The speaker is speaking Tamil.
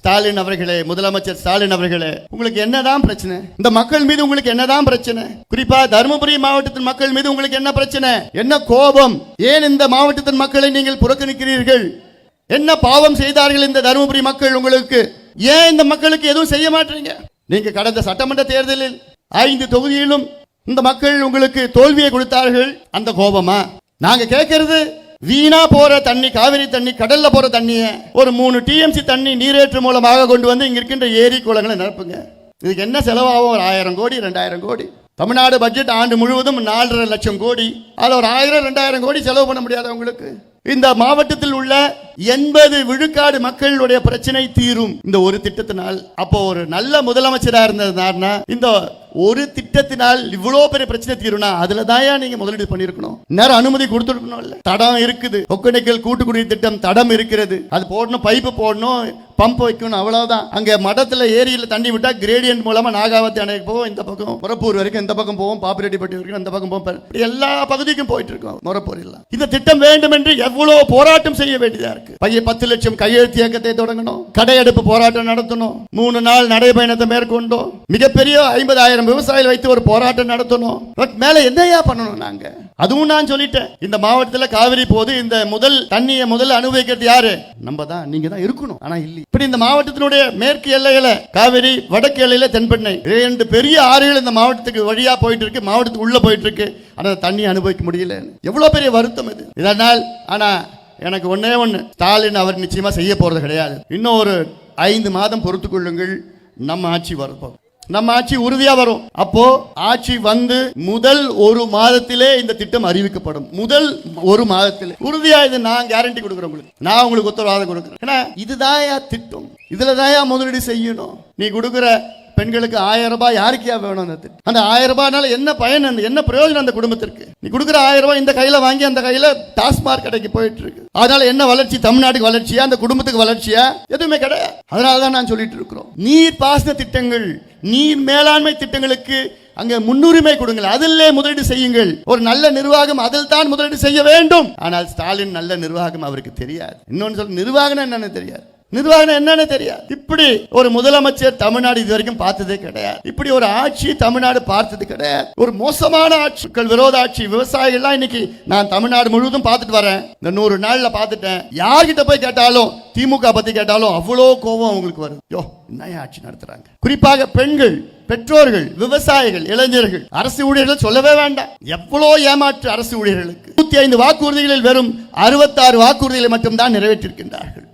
ஸ்டாலின் அவர்களே முதலமைச்சர் ஸ்டாலின் அவர்களே உங்களுக்கு என்னதான் பிரச்சனை? இந்த மக்கள் மீது உங்களுக்கு என்னதான் பிரச்சனை? குறிப்பா தருமபுரி மாவட்டத்தின் மக்கள் மீது உங்களுக்கு என்ன பிரச்சனை? என்ன கோபம்? ஏன் இந்த மாவட்டத்தின் மக்களை நீங்கள் புறக்கணிக்கிறீர்கள்? என்ன பாவம் செய்தார்கள் இந்த தருமபுரி மக்கள் உங்களுக்கு? ஏன் இந்த மக்களுக்கு எதுவும் செய்ய மாட்டீங்க? நீங்க கடந்த சட்டமன்ற தேர்தலில் ஐந்து தொகுதியிலும் இந்த மக்கள் உங்களுக்கு தோல்வியை கொடுத்தார்கள். அந்த கோபமா? நாங்க கேட்கறது வீணா போற தண்ணி காவிரி தண்ணி கடல்ல போற தண்ணிய ஒரு மூணு டிஎம்சி தண்ணி நீரேற்று மூலமாக கொண்டு வந்து இங்க இருக்கின்ற ஏரி குளங்களை நிரப்புங்க. இதுக்கு என்ன செலவாகும்? ஒரு ஆயிரம் கோடி ரெண்டாயிரம் கோடி. தமிழ்நாடு பட்ஜெட் ஆண்டு முழுவதும் நாலரை லட்சம் கோடி. அதுல ஒரு ஆயிரம் ரெண்டாயிரம் கோடி செலவு பண்ண முடியாது உங்களுக்கு? இந்த மாவட்டத்தில் உள்ள எண்பது விழுக்காடு மக்களுடைய பிரச்சனை தீரும். இந்த ஒரு திட்டத்தினால் அப்போ ஒரு நல்ல முதலமைச்சராக இருந்ததுனா இந்த ஒரு திட்டத்தினால் இவ்வளோ பெரிய பிரச்சனை தீரும்னா அதுல தாயா நீங்க முதலீடு பண்ணிருக்கணும் நேரம் அனுமதி கொடுத்துருக்கணும்ல. தடம் இருக்குது. ஒக்கடைக்கல் கூட்டுக்குடி திட்டம் தடம் இருக்கிறது. அது போடணும் பைப்பு போடணும் பம்ப் வைக்கணும் அவ்வளவுதான். அங்க மடத்துல ஏரியில தண்ணி விட்டா கிரேடியன்ட் மூலமா நாகாவத்தி அணைக்கு போவோம் இந்த பக்கம். முரப்பூர் வரைக்கும் இந்த பக்கம் போவோம் பாப்பிரெட்டிப்பட்டி வரைக்கும் இந்த பக்கம் போவோம். எல்லா பகுதிக்கும் போயிட்டு இருக்கோம் முரப்பூர் எல்லாம். இந்த திட்டம் வேண்டும் என்று எவ்வளவு போராட்டம் செய்ய வேண்டியதா இருக்கு? பைய பத்து லட்சம் கையெழுத்து இயக்கத்தை தொடங்கணும் கடையெடுப்பு போராட்டம் நடத்தணும் மூணு நாள் நடைபயணத்தை மேற்கொண்டோம் மிகப்பெரிய ஐம்பதாயிரம் விவசாயிகள் வைத்து ஒரு போராட்டம் நடத்தணும். மேலே மேல என்னையா பண்ணணும் நாங்கள் அதுவும் நான் சொல்லிட்டேன். இந்த மாவட்டத்தில் காவிரி போது இந்த முதல் தண்ணியை முதல்ல அனுபவிக்கிறது யாரு? நம்ம தான். நீங்க தான் இருக்கணும். ஆனா இல்லை. இப்படி இந்த மாவட்டத்தினுடைய மேற்கு எல்லையில காவிரி வடக்கு எல்லையில தென்பெண்ணை இரண்டு பெரிய ஆறுகள் இந்த மாவட்டத்துக்கு வழியா போயிட்டு இருக்கு மாவட்டத்துக்கு உள்ள போயிட்டு இருக்கு ஆனா தண்ணி அனுபவிக்க முடியல எவ்வளவு பெரிய வருத்தம் இது. இதனால் ஆனா எனக்கு ஒன்னே ஒன்று ஸ்டாலின் அவர் நிச்சயமா செய்ய போறது கிடையாது. இன்னும் ஒரு ஐந்து மாதம் பொறுத்துக்கொள்ளுங்கள் நம்ம ஆட்சி வரப்போம் நம்ம ஆட்சி உறுதியா வரும். அப்போ ஆட்சி வந்து முதல் ஒரு மாதத்திலே இந்த திட்டம் அறிவிக்கப்படும். முதல் ஒரு மாதத்திலே. உறுதியா இது நான் கேரண்டி கொடுக்குறேன் உங்களுக்கு. நான் உங்களுக்கு உத்தரவாதம் கொடுக்குறேன். ஏன்னா இதுதாயா திட்டம். இதுல தான் முதலீடு செய்யணும். நீ கொடுக்குற பெண்களுக்கு ஆயிரம் ரூபாய் யாருக்கியா வேணும் அந்த அந்த ஆயிரம் ரூபாய்னால என்ன பயன் அந்த என்ன பிரயோஜனம் அந்த குடும்பத்திற்கு? நீ கொடுக்குற ஆயிரம் ரூபாய் இந்த கையில வாங்கி அந்த கையில டாஸ்மாக் கடைக்கு போயிட்டு இருக்கு அதனால என்ன வளர்ச்சி? தமிழ்நாட்டுக்கு வளர்ச்சியா? அந்த குடும்பத்துக்கு வளர்ச்சியா? எதுவுமே கிடையாது அதனால தான் நான் சொல்லிட்டு இருக்கிறோம். நீர் பாசன திட்டங்கள் நீர் மேலாண்மை திட்டங்களுக்கு அங்க முன்னுரிமை கொடுங்கள். அதிலே முதலீடு செய்யுங்கள். ஒரு நல்ல நிர்வாகம் அதில் தான் முதலீடு செய்ய வேண்டும். ஆனால் ஸ்டாலின் நல்ல நிர்வாகம் அவருக்கு தெரியாது. இன்னொன்னு சொல்ல நிர்வாகம் என்னன்னு தெரியாது. நிர்வாகம் என்னன்னு தெரியாது. இப்படி ஒரு முதலமைச்சர் தமிழ்நாடு இது வரைக்கும் பார்த்ததே கிடையாது. இப்படி ஒரு ஆட்சி தமிழ்நாடு பார்த்தது கிடையாது. ஒரு மோசமான ஆட்சிகள் விரோத ஆட்சி விவசாயிகள்லாம் இன்னைக்கு நான் தமிழ்நாடு முழுவதும் பார்த்துட்டு வரேன். இந்த நூறு நாள்ல பார்த்துட்டேன். யார்கிட்ட போய் கேட்டாலும் திமுக பத்தி கேட்டாலும் அவ்வளோ கோபம் அவங்களுக்கு வரும் யோ என்ன ஆட்சி நடத்துறாங்க? குறிப்பாக பெண்கள் பெற்றோர்கள் விவசாயிகள் இளைஞர்கள் அரசு ஊழியர்கள் சொல்லவே வேண்டாம். எவ்வளோ ஏமாற்று அரசு ஊழியர்களுக்கு. நூத்தி ஐந்து வாக்குறுதிகளில் வெறும் அறுபத்தாறு வாக்குறுதிகளை மட்டும்தான் நிறைவேற்றிருக்கின்றார்கள்.